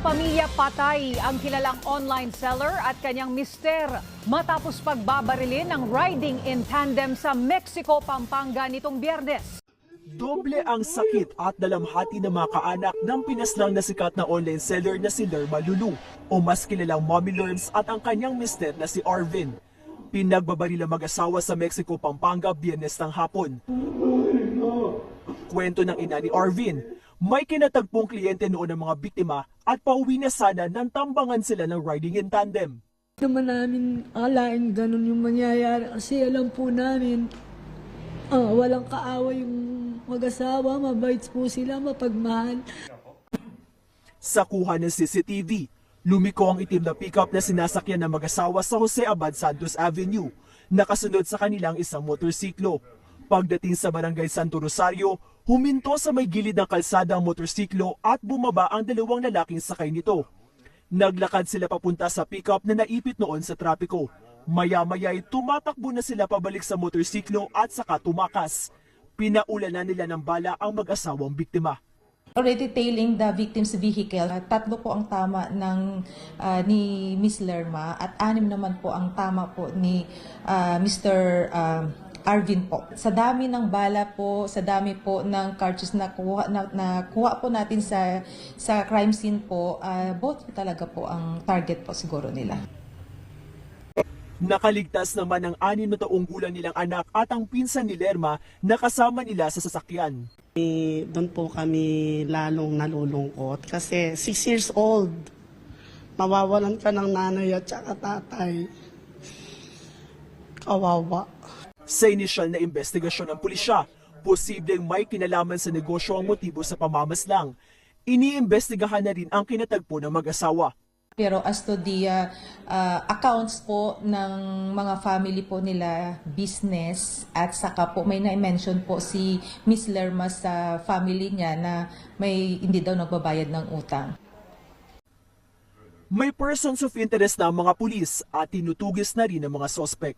Pamilya patay ang kilalang online seller at kanyang mister matapos pagbabarilin ng riding in tandem sa Mexico, Pampanga nitong biyernes. Doble ang sakit at dalamhati ng mga kaanak ng pinaslang na sikat na online seller na si Lerma Lulu o mas kilalang Mommy Lerms at ang kanyang mister na si Arvin. Pinagbabaril ang mag-asawa sa Mexico, Pampanga, biyernes ng hapon. Kwento ng ina ni Arvin, may kinatagpong kliyente noon ng mga biktima at pauwi na sana nang tambangan sila ng riding in tandem. naman namin alain ganun yung mangyayari kasi alam po namin ah, walang kaawa yung mag-asawa, mabait po sila, mapagmahal. Sa kuha ng CCTV, lumiko ang itim na pickup na sinasakyan ng mag-asawa sa Jose Abad Santos Avenue. Nakasunod sa kanilang isang motorsiklo. Pagdating sa barangay Santo Rosario, huminto sa may gilid ng kalsada ang motorsiklo at bumaba ang dalawang lalaking sakay nito. Naglakad sila papunta sa pickup na naipit noon sa trapiko. Maya-maya ay tumatakbo na sila pabalik sa motorsiklo at saka tumakas. Pinaulanan nila ng bala ang mag-asawang biktima. Already tailing the victim's vehicle, tatlo po ang tama ng uh, ni Miss Lerma at anim naman po ang tama po ni uh, Mr. uh, Arvin po. Sa dami ng bala po, sa dami po ng cartridge na kuha, na, na kuha po natin sa sa crime scene po, uh, both po talaga po ang target po siguro nila. Nakaligtas naman ang anim na taong gulang nilang anak at ang pinsan ni Lerma na kasama nila sa sasakyan. Eh, Doon po kami lalong nalulungkot kasi 6 years old. Mawawalan ka ng nanay at saka tatay. Kawawa. Sa inisyal na investigasyon ng pulisya, posibleng may kinalaman sa negosyo ang motibo sa pamamaslang. Iniimbestigahan na rin ang kinatagpo ng mag-asawa. Pero as to the uh, uh, accounts po ng mga family po nila, business, at saka po may na-mention po si Miss Lerma sa family niya na may hindi daw nagbabayad ng utang. May persons of interest na ang mga pulis at tinutugis na rin ang mga sospek.